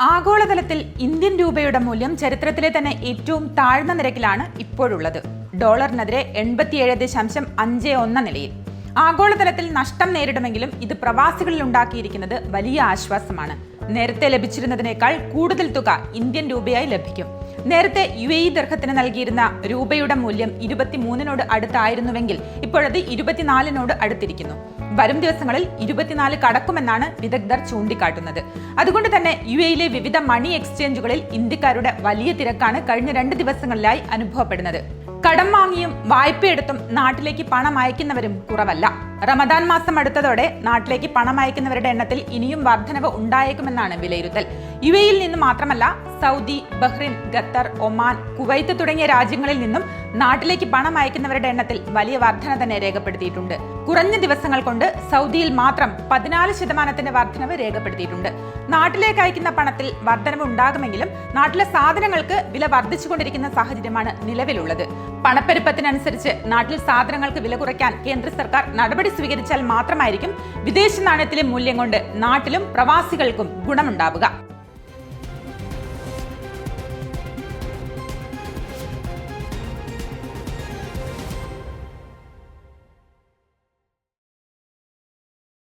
ആഗോളതലത്തിൽ ഇന്ത്യൻ രൂപയുടെ മൂല്യം ചരിത്രത്തിലെ തന്നെ ഏറ്റവും താഴ്ന്ന നിരക്കിലാണ് ഇപ്പോഴുള്ളത്. ഡോളറിനെതിരെ എൺപത്തിയേഴ് ദശാംശം അഞ്ച് ഒന്ന നിലയിൽ. ആഗോളതലത്തിൽ നഷ്ടം നേരിടുമെങ്കിലും ഇത് പ്രവാസികളിൽ ഉണ്ടാക്കിയിരിക്കുന്നത് വലിയ ആശ്വാസമാണ്. നേരത്തെ ലഭിച്ചിരുന്നതിനേക്കാൾ കൂടുതൽ തുക ഇന്ത്യൻ രൂപയായി ലഭിക്കും. നേരത്തെ യു എ ഇ ദർഹത്തിന് നൽകിയിരുന്ന രൂപയുടെ മൂല്യം ഇരുപത്തിമൂന്നിനോട് അടുത്തായിരുന്നുവെങ്കിൽ ഇപ്പോഴത് ഇരുപത്തിനാലിനോട് അടുത്തിരിക്കുന്നു. വരും ദിവസങ്ങളിൽ ഇരുപത്തിനാല് കടക്കുമെന്നാണ് വിദഗ്ധർ ചൂണ്ടിക്കാട്ടുന്നത്. അതുകൊണ്ട് തന്നെ യു എയിലെ വിവിധ മണി എക്സ്ചേഞ്ചുകളിൽ ഇന്ത്യക്കാരുടെ വലിയ തിരക്കാണ് കഴിഞ്ഞ രണ്ട് ദിവസങ്ങളിലായി അനുഭവപ്പെടുന്നത്. കടം വാങ്ങിയും വായ്പയെടുത്തും നാട്ടിലേക്ക് പണം അയക്കുന്നവരും കുറവല്ല. റമദാൻ മാസം അടുത്തതോടെ നാട്ടിലേക്ക് പണം അയക്കുന്നവരുടെ എണ്ണത്തിൽ ഇനിയും വർധനവ് ഉണ്ടായേക്കുമെന്നാണ് വിലയിരുത്തൽ. യു എയിൽ നിന്ന് മാത്രമല്ല Saudi Bahrain Qatar Oman Kuwait തുടങ്ങിയ രാജ്യങ്ങളിൽ നിന്നും നാട്ടിലേക്ക് പണം അയക്കുന്നവരുടെ എണ്ണത്തിൽ വലിയ വർധന തന്നെ രേഖപ്പെടുത്തിയിട്ടുണ്ട്. കുറഞ്ഞ ദിവസങ്ങൾ കൊണ്ട് സൗദിയിൽ മാത്രം പതിനാല് ശതമാനത്തിന്റെ വർധനവ് രേഖപ്പെടുത്തിയിട്ടുണ്ട്. നാട്ടിലേക്ക് അയക്കുന്ന പണത്തിൽ വർധനവ് ഉണ്ടാകുമെങ്കിലും നാട്ടിലെ സാധനങ്ങൾക്ക് വില വർദ്ധിച്ചുകൊണ്ടിരിക്കുന്ന സാഹചര്യമാണ് നിലവിലുള്ളത്. പണപ്പെരുപ്പത്തിനനുസരിച്ച് നാട്ടിൽ സാധനങ്ങൾക്ക് വില കുറയ്ക്കാൻ കേന്ദ്ര സർക്കാർ നടപടി സ്വീകരിച്ചാൽ മാത്രമായിരിക്കും വിദേശ നാണയത്തിലെ മൂല്യം കൊണ്ട് നാട്ടിലും പ്രവാസികൾക്കും ഗുണമുണ്ടാവുക.